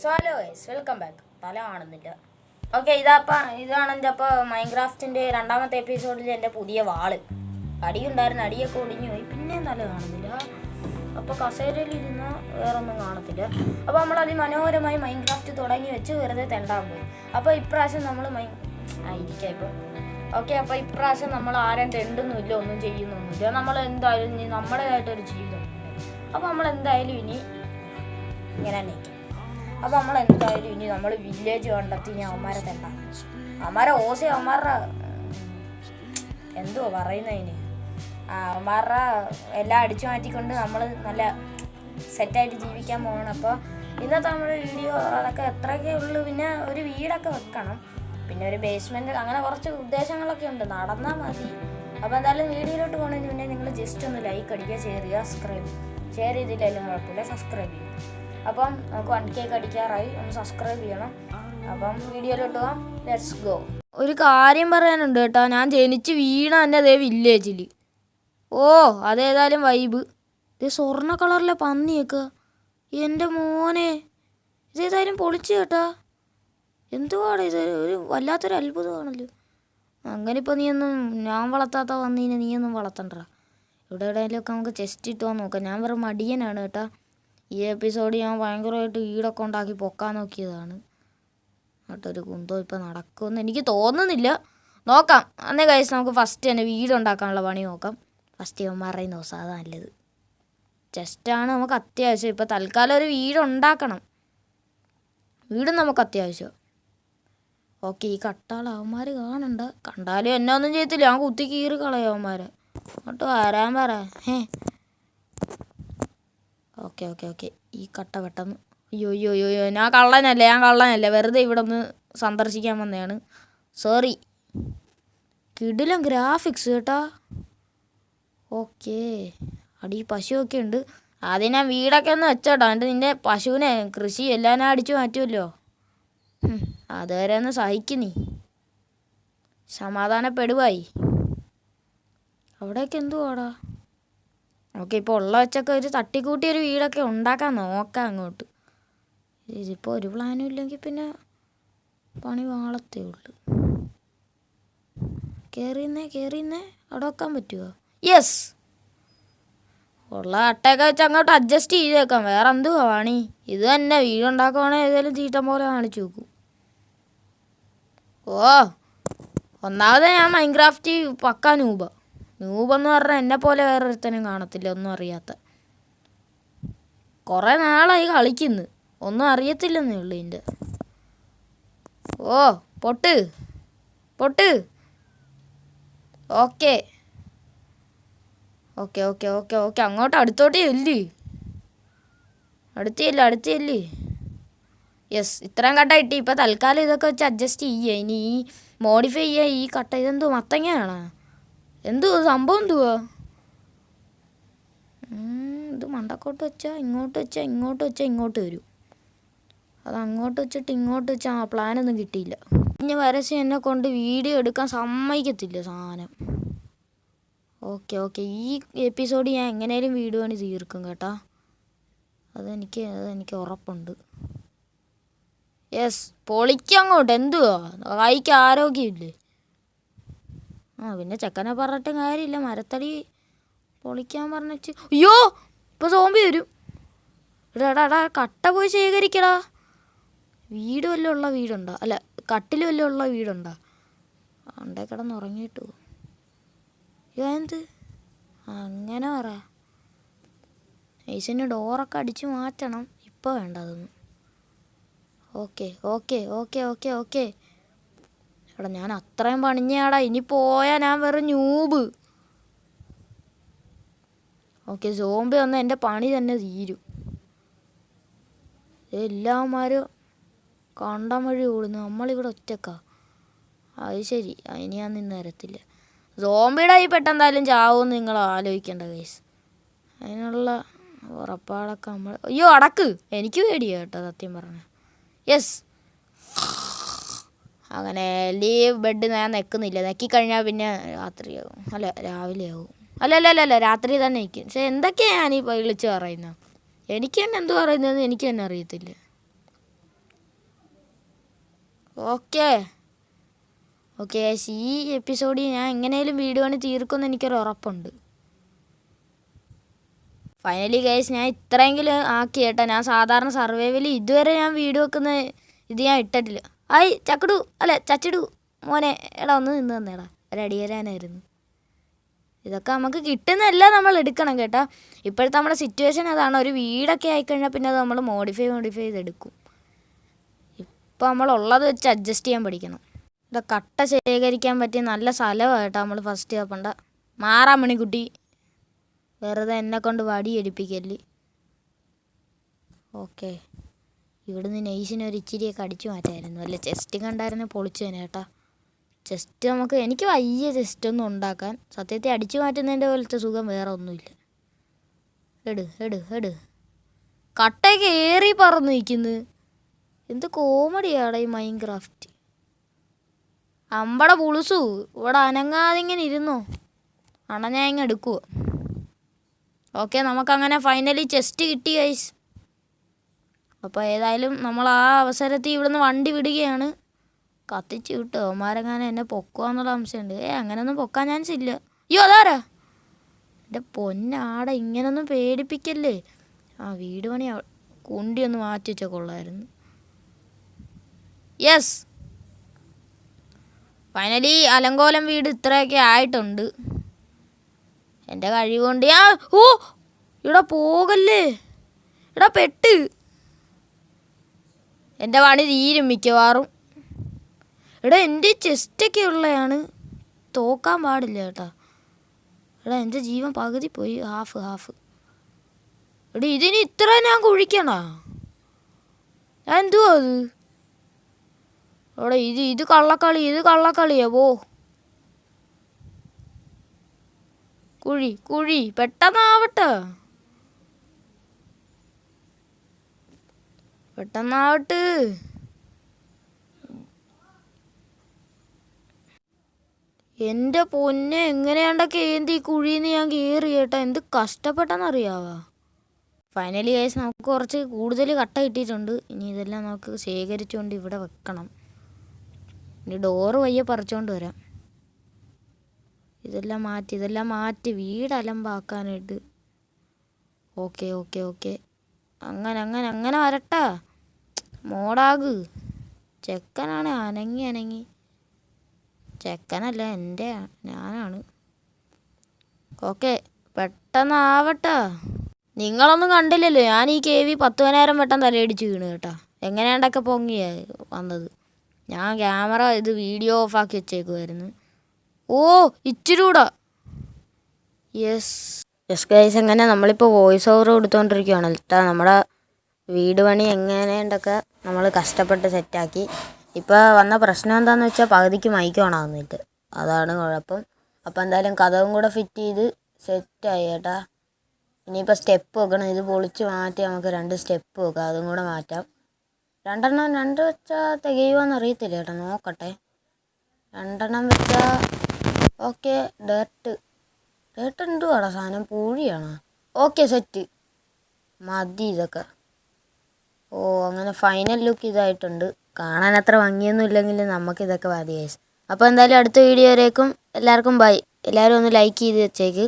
So hello welcome back തല കാണുന്നില്ല. Okay ഇതാപ്പ ഇതാണ് എന്റെ അപ്പോൾ മൈൻക്രാഫ്റ്റിന്റെ രണ്ടാമത്തെ എപ്പിസോഡിൽ എന്റെ പുതിയ വാൾ. അടിയുണ്ടായിരുന്നു അടിയൊക്കെ ഒടിഞ്ഞു പോയി. പിന്നെ തല കാണുന്നില്ല. അപ്പോൾ കസേരയിൽ ഇരുന്ന് വേറെ ഒന്നും കാണത്തില്ല. അപ്പോൾ നമ്മൾ അതിമനോഹരമായി മൈൻക്രാഫ്റ്റ് തുടങ്ങി വെച്ച് വെറുതെ തെണ്ടാൻ പോയി. അപ്പോൾ ഇപ്രാവശ്യം നമ്മൾ മൈ ആയിരിക്കാം ഇപ്പോൾ ഓക്കെ അപ്പോൾ ഇപ്രാവശ്യം നമ്മൾ ആരും തെണ്ടുന്നില്ല ഒന്നും ചെയ്യുന്നൊന്നുമില്ല. നമ്മൾ എന്തായാലും ഇനി നമ്മുടേതായിട്ടൊരു ജീവിതം. അപ്പോൾ നമ്മൾ എന്തായാലും ഇനി ഇങ്ങനെ ഇരിക്കും. അപ്പോൾ നമ്മൾ എന്തായാലും ഇനി നമ്മൾ വില്ലേജ് കണ്ടെത്തി ഇനി അവന്മാരെ തണ്ട. അവന്മാരെ ഓസി അവന്മാരുടെ എന്തുവാ പറയുന്നതിന് അവന്മാരുടെ എല്ലാം അടിച്ചു മാറ്റിക്കൊണ്ട് നമ്മൾ നല്ല സെറ്റായിട്ട് ജീവിക്കാൻ പോകണം അപ്പോൾ ഇന്നത്തെ നമ്മുടെ വീഡിയോ അതൊക്കെ എത്രയൊക്കെ ഉള്ളൂ. പിന്നെ ഒരു വീടൊക്കെ വെക്കണം. പിന്നെ ഒരു ബേസ്മെന്റ് അങ്ങനെ കുറച്ച് ഉദ്ദേശങ്ങളൊക്കെ ഉണ്ട്. നടന്നാൽ മതി. അപ്പോൾ എന്തായാലും വീഡിയോയിലോട്ട് പോകുന്നതിന് മുന്നേ നിങ്ങൾ ജസ്റ്റ് ഒന്ന് ലൈക്ക് അടിക്കുക ഷെയർ ചെയ്യുക സബ്സ്ക്രൈബ് ചെയ്യുക ഷെയർ ചെയ്തില്ലെങ്കിലും കുഴപ്പമില്ല. സബ്സ്ക്രൈബ് ചെയ്യും അപ്പം നമുക്ക് വൺ കേക്ക് അടിക്കാറായി. ഒന്ന് സബ്സ്ക്രൈബ് ചെയ്യണം. അപ്പം വീഡിയോയിലോട്ട് പോകാം ലെറ്റ്സ് ഗോ ഒരു കാര്യം പറയാനുണ്ട് കേട്ടോ. ഞാൻ ജനിച്ച് വീണ എന്റെ അതേ വില്ലേജിൽ ഓ അതേതായാലും വൈബ് ഇത് സ്വർണ കളറിലെ പന്നിയൊക്കെ. എന്റെ മോനെ. ഇതേതായാലും പൊളിച്ചു കേട്ടോ. എന്തുവാണ് ഇത്? ഒരു വല്ലാത്തൊരു അത്ഭുതമാണല്ലോ. അങ്ങനെ ഇപ്പോൾ നീയൊന്നും ഞാൻ വളർത്താത്ത വന്നീനെ നീയൊന്നും വളർത്തണ്ട ഇവിടെ എവിടെയെങ്കിലുമൊക്കെ നമുക്ക് ചെസ്റ്റ് ഇട്ട് പോകാൻ നോക്കാം. ഞാൻ വെറും മടിയനാണ് കേട്ടാ. ഈ എപ്പിസോഡ് ഞാൻ ഭയങ്കരമായിട്ട് വീടൊക്കെ ഉണ്ടാക്കി പൊക്കാൻ നോക്കിയതാണ്. എന്നിട്ടൊരു കുന്തോ ഇപ്പം നടക്കുമെന്ന് എനിക്ക് തോന്നുന്നില്ല. നോക്കാം. അന്നേ കഴിച്ച് നമുക്ക് ഫസ്റ്റ് തന്നെ വീട് ഉണ്ടാക്കാനുള്ള പണി നോക്കാം. ഫസ്റ്റ് ഇവന്മാരുടെ ദിവസം അതാ നല്ലത്. ജസ്റ്റാണ് നമുക്ക് അത്യാവശ്യം. ഇപ്പം തൽക്കാലം ഒരു വീട് ഉണ്ടാക്കണം. വീടും നമുക്ക് അത്യാവശ്യം. ഓക്കെ ഈ കട്ടാൾ അവന്മാർ കാണണ്ട. കണ്ടാലും എന്നെ ഒന്നും ചെയ്യത്തില്ല. ഞാൻ കുത്തി കീറി കളയും അവന്മാരെ. എന്നിട്ട് വരാൻ പറ. ഹേ. Okay okay okay. ഈ കട്ട പെട്ടെന്ന്. അയ്യോ അയ്യോ അയ്യോ അയ്യോ. ഞാൻ കള്ളനല്ലേ ഞാൻ കള്ളനല്ലേ. വെറുതെ ഇവിടെ ഒന്ന് സന്ദർശിക്കാൻ വന്നതാണ്. സോറി കിടിലം ഗ്രാഫിക്സ് കേട്ടാ. ഓക്കെ. അടി പശുവൊക്കെ ഉണ്ട്. ആദ്യം ഞാൻ വീടൊക്കെ ഒന്ന് വെച്ചോട്ടോ. എന്നിട്ട് നിന്റെ പശുവിനെ കൃഷി എല്ലാം അടിച്ചു മാറ്റുമല്ലോ. അതുവരെ ഒന്ന് സഹിക്കുന്നി സമാധാനപ്പെടുവായി. അവിടെയൊക്കെ എന്തുവാടാ? ഓക്കെ ഇപ്പോൾ ഉള്ള വെച്ചൊക്കെ ഒരു തട്ടിക്കൂട്ടി ഒരു വീടൊക്കെ ഉണ്ടാക്കാൻ നോക്കാം അങ്ങോട്ട്. ഇതിപ്പോൾ ഒരു പ്ലാനും ഇല്ലെങ്കിൽ പിന്നെ പണി വാളത്തേ ഉള്ളൂ. കയറിയെന്നേ കയറിയെന്നേ അവിടെ വെക്കാൻ പറ്റുമോ യെസ് ഉള്ള അട്ടയൊക്കെ വെച്ച് അങ്ങോട്ട് അഡ്ജസ്റ്റ് ചെയ്തേക്കാം വേറെ എന്തുവാ പണി? ഇത് തന്നെ വീടുണ്ടാക്കുവാണെങ്കിൽ ഏതെങ്കിലും തീട്ടം പോലെ കാണിച്ചു നോക്കും ഓ ഒന്നാമത് ഞാൻ മൈൻക്രാഫ്റ്റ് പക്കാ നൂബ നൂബെന്ന് പറഞ്ഞാൽ എന്നെ പോലെ വേറൊരുത്തനും കാണത്തില്ല ഒന്നും അറിയാത്ത. കുറേ നാളായി കളിക്കുന്നു. ഒന്നും അറിയത്തില്ലെന്നേ ഉള്ളു ഇതിന്റെ ഓ പൊട്ട്. പൊട്ട്. Okay. Okay okay okay okay. അങ്ങോട്ട് അടുത്തോട്ടേ ഇല്ലേ? അടുത്തില്ല അടുത്തില്ലേ യെസ് ഇത്രയും കട്ട കിട്ടി ഇപ്പം തൽക്കാലം ഇതൊക്കെ വെച്ച് അഡ്ജസ്റ്റ് ചെയ്യുക ഇനി ഈ മോഡിഫൈ ചെയ്യുക ഈ കട്ട ഇതെന്തോ മത്തങ്ങയാണോ. എന്തുവാ സംഭവം എന്തുവാ? ഇത് മണ്ടക്കോട്ട് വെച്ചാൽ ഇങ്ങോട്ട് വെച്ചാൽ ഇങ്ങോട്ട് വെച്ചാൽ ഇങ്ങോട്ട് വരും. അത് അങ്ങോട്ട് വെച്ചിട്ട് ഇങ്ങോട്ട് വെച്ചാൽ ആ പ്ലാനൊന്നും കിട്ടിയില്ല. ഇനി വരച്ച് എന്നെ കൊണ്ട് വീഡിയോ എടുക്കാൻ സമ്മതിക്കത്തില്ല സാധനം. ഓക്കെ ഓക്കെ ഈ എപ്പിസോഡ് ഞാൻ എങ്ങനെയും വീഡിയോ ആണ് തീർക്കും കേട്ടാ. അതെനിക്ക് അതെനിക്ക് ഉറപ്പുണ്ട്. യെസ് പൊളിക്കങ്ങോട്ട് എന്തുവാ? കൈക്ക് ആരോഗ്യമില്ലേ? ആ പിന്നെ ചെക്കനെ പറഞ്ഞിട്ടും കാര്യമില്ല. മരത്തടി പൊളിക്കാൻ പറഞ്ഞിട്ട്. അയ്യോ ഇപ്പൊ സോമ്പി വരും. എടാ എടാ എടാ കട്ട പോയി ശേഖരിക്കടാ. വീട് വല്ലതും ഉള്ള വീടുണ്ടോ. അല്ല കട്ടിൽ വല്ലതും ഉള്ള വീടുണ്ടോ. അണ്ടേ കിടന്ന് ഉറങ്ങിയിട്ടു എന്ത് അങ്ങനെ പറ. ഏസിന് ഡോറൊക്കെ അടിച്ച് മാറ്റണം. ഇപ്പോൾ വേണ്ട അതൊന്നും. Okay okay okay okay okay. എടാ ഞാൻ അത്രയും പണിഞ്ഞാടാ ഇനി പോയാ ഞാൻ വെറും ന്യൂബ് ഓക്കെ സോംബി വന്ന എന്റെ പണി തന്നെ തീരും. എല്ലാമാരും കണ്ടം വഴി ഓടുന്നു. നമ്മളിവിടെ ഒറ്റക്കാ. അത് ശരി. അതിന് ഞാൻ നിന്ന് തരത്തില്ല സോംബിയുടെ ഈ പെട്ടെന്തായാലും ചാവുമെന്ന് നിങ്ങൾ ആലോചിക്കേണ്ട കേസ് അതിനുള്ള ഉറപ്പാടൊക്കെ നമ്മൾ അയ്യോ അടക്ക്. എനിക്ക് പേടിയാ കേട്ടോ സത്യം പറഞ്ഞ. യെസ് അങ്ങനെ ലീവ് ബെഡ് ഞാൻ നിൽക്കുന്നില്ല നെക്കിക്കഴിഞ്ഞാൽ പിന്നെ രാത്രിയാവും. അല്ല രാവിലെ ആവും അല്ല അല്ല അല്ല അല്ല രാത്രി തന്നെ നിൽക്കും പക്ഷെ എന്തൊക്കെയാണ് ഞാൻ ഈ വിളിച്ച് പറയുന്നത് എനിക്ക് തന്നെ എന്ത് പറയുന്നതെന്ന് എനിക്ക് തന്നെ അറിയത്തില്ല. ഓക്കെ. ഓക്കെ ഈ എപ്പിസോഡിൽ ഞാൻ എങ്ങനെയും വീഡിയോ ആണ് തീർക്കുമെന്ന് എനിക്കൊരു ഉറപ്പുണ്ട്. ഫൈനലി കേസ് ഞാൻ ഇത്രയെങ്കിലും ആക്കി കേട്ടോ. ഞാൻ സാധാരണ സർവൈവൽ ഇതുവരെ ഞാൻ വീഡിയോ വെക്കുന്ന ഇത് ഞാൻ ഇട്ടിട്ടില്ല. ആയി ചക്കടു. അല്ല ചച്ചിടു. മോനെ എടാ ഒന്ന് നിന്ന് തന്നേടാ. ഒരടിയരാനായിരുന്നു ഇതൊക്കെ നമുക്ക് കിട്ടുന്നല്ല നമ്മൾ എടുക്കണം കേട്ടാ. ഇപ്പോഴത്തെ നമ്മുടെ സിറ്റുവേഷൻ അതാണ്. ഒരു വീടൊക്കെ ആയിക്കഴിഞ്ഞാൽ പിന്നെ അത് നമ്മൾ മോഡിഫൈ മോഡിഫൈ ചെയ്തെടുക്കും. ഇപ്പോൾ നമ്മളുള്ളത് വെച്ച് അഡ്ജസ്റ്റ് ചെയ്യാൻ പഠിക്കണം. ഇത് കട്ട ശേഖരിക്കാൻ പറ്റിയ നല്ല സ്ഥലമാണ് കേട്ടോ നമ്മൾ ഫസ്റ്റ് ആപ്പണ്ട മാറാം മണിക്കുട്ടി. വെറുതെ എന്നെ കൊണ്ട് വടി ഓക്കേ ഓക്കെ ഇവിടുന്ന് നെയ്സിനെ ഒരു ഇച്ചിരിയൊക്കെ അടിച്ചു മാറ്റായിരുന്നു. അല്ല ചെസ്റ്റ് കണ്ടായിരുന്നു തന്നെ കേട്ടാ. ചെസ്റ്റ് നമുക്ക് എനിക്ക് വലിയ ചെസ്റ്റ് ഒന്നും ഉണ്ടാക്കാൻ. സത്യത്തെ അടിച്ചു മാറ്റുന്നതിന്റെ പോലത്തെ സുഖം വേറെ ഒന്നുമില്ല. എട് എട് എട്. കട്ടയൊക്കെ ഏറി പറന്ന് നിൽക്കുന്നു. എന്ത് കോമഡിയാടാ ഈ മൈൻ ക്രാഫ്റ്റ് അമ്പട പുളുസു. ഇവിടെ അനങ്ങാതെ ഇങ്ങനെ ഇരുന്നോ? അണ ഞാൻ എടുക്കുവോ? ഓക്കെ നമുക്കങ്ങനെ ഫൈനലി ചെസ്റ്റ് കിട്ടി ഗൈസ് അപ്പോൾ ഏതായാലും നമ്മൾ ആ അവസരത്തിൽ ഇവിടുന്ന് വണ്ടി വിടുകയാണ്. കത്തിച്ച് വിട്ടോ അവന്മാരെങ്ങാനും എന്നെ പൊക്കുവാന്നുള്ള അംശമുണ്ട് ഏ അങ്ങനെയൊന്നും പൊക്കാൻ ചാൻസ് ഇല്ല അയ്യോ അതാരാ? എന്റെ പൊന്നാട ഇങ്ങനൊന്നും പേടിപ്പിക്കല്ലേ? ആ വീട് പണി കുണ്ടി ഒന്ന് മാറ്റി വെച്ചാൽ കൊള്ളായിരുന്നു. യെസ് ഫൈനലി അലങ്കോലം വീട് ഇത്രയൊക്കെ ആയിട്ടുണ്ട്. എന്റെ കഴിവുകൊണ്ട് ഞാൻ ഓ ഇവിടെ പോകല്ലേ? ഇവിടെ പെട്ട്. എന്റെ പണി തീരും മിക്കവാറും. എടാ എന്റെ ചെസ്റ്റൊക്കെ ഉള്ളതാണ് തോക്കാൻ പാടില്ല കേട്ടാ. എടാ എന്റെ ജീവൻ പകുതി പോയി. ഹാഫ് ഹാഫ് എടാ ഇതിന് ഇത്ര ഞാൻ കുഴിക്കണ? ഞാൻ എന്തുവാ അത്? എടാ ഇത് ഇത് കള്ളക്കളി ഇത് കള്ളക്കളിയാ പോ. കുഴി കുഴി പെട്ടെന്നാവട്ടെ. പെട്ടെന്നാവട്ട്. എന്റെ പൊന്നെ എങ്ങനെയാണ്ടൊക്കെ ഏന്തി കുഴിന്ന് ഞാൻ കയറി കേട്ടോ എന്ത് കഷ്ടപ്പെട്ടെന്നറിയാവാ? ഫൈനലി കേസ് നമുക്ക് കുറച്ച് കൂടുതൽ കട്ട കിട്ടിയിട്ടുണ്ട്. ഇനി ഇതെല്ലാം നമുക്ക് ശേഖരിച്ചുകൊണ്ട് ഇവിടെ വെക്കണം. ഇനി ഡോറ് വയ്യ പറിച്ചുകൊണ്ട് വരാം. ഇതെല്ലാം മാറ്റി ഇതെല്ലാം മാറ്റി വീട് അലമ്പാക്കാനായിട്ട് ഓക്കെ ഓക്കെ ഓക്കെ അങ്ങനെ അങ്ങനെ അങ്ങനെ വരട്ടെ. മോടാക്. ചെക്കനാണ് അനങ്ങി അനങ്ങി. ചെക്കനല്ല എന്റെ ഞാനാണ്. ഓക്കെ പെട്ടെന്നാവട്ടെ. നിങ്ങളൊന്നും കണ്ടില്ലല്ലോ ഞാൻ ഈ കെ വി പത്ത് പതിനായിരം വട്ടം തലയടിച്ച് വീണ് കേട്ടാ. എങ്ങനെയാണ്ടൊക്കെ പൊങ്ങിയ വന്നത്. ഞാൻ ക്യാമറ ഇത് വീഡിയോ ഓഫാക്കി വെച്ചേക്കുമായിരുന്നു ഓ ഇച്ചിരി കൂടെ. യെസ്. യെസ് ഗൈസ് എങ്ങനെ നമ്മളിപ്പോൾ വോയിസ് ഓവർ കൊടുത്തുകൊണ്ടിരിക്കുകയാണ് കേട്ടോ നമ്മുടെ വീട് പണി എങ്ങനെയുണ്ടൊക്കെ നമ്മൾ കഷ്ടപ്പെട്ട് സെറ്റാക്കി. ഇപ്പോൾ വന്ന പ്രശ്നം എന്താണെന്ന് വെച്ചാൽ പകുതിക്ക് മൈക്ക് ഓണാകുന്നിട്ട് അതാണ് കുഴപ്പം. അപ്പോൾ എന്തായാലും കഥവും കൂടെ ഫിറ്റ് ചെയ്ത് സെറ്റായി കേട്ടാ ഇനിയിപ്പോൾ സ്റ്റെപ്പ് വെക്കണം. ഇത് പൊളിച്ച് മാറ്റി നമുക്ക് രണ്ട് സ്റ്റെപ്പ് വെക്കാം. അതും കൂടെ മാറ്റാം. രണ്ടെണ്ണം രണ്ട് വെച്ചാൽ തികയുമോയെന്ന് അറിയത്തില്ല കേട്ടോ നോക്കട്ടെ. രണ്ടെണ്ണം വെച്ചാൽ ഓക്കെ ഡേർട്ട് ഡേർട്ട് എന്തുവാടാ സാധനം? പൂഴിയാണോ? ഓക്കെ സെറ്റ് മതി ഇതൊക്കെ. ഓ അങ്ങനെ ഫൈനൽ ലുക്ക് ഇതായിട്ടുണ്ട്. കാണാൻ അത്ര ഭംഗിയൊന്നും ഇല്ലെങ്കിൽ നമുക്കിതൊക്കെ മതി അപ്പോൾ എന്തായാലും അടുത്ത വീഡിയോ വരേക്കും എല്ലാവർക്കും ബൈ എല്ലാവരും ഒന്ന് ലൈക്ക് ചെയ്ത് വെച്ചേക്ക്.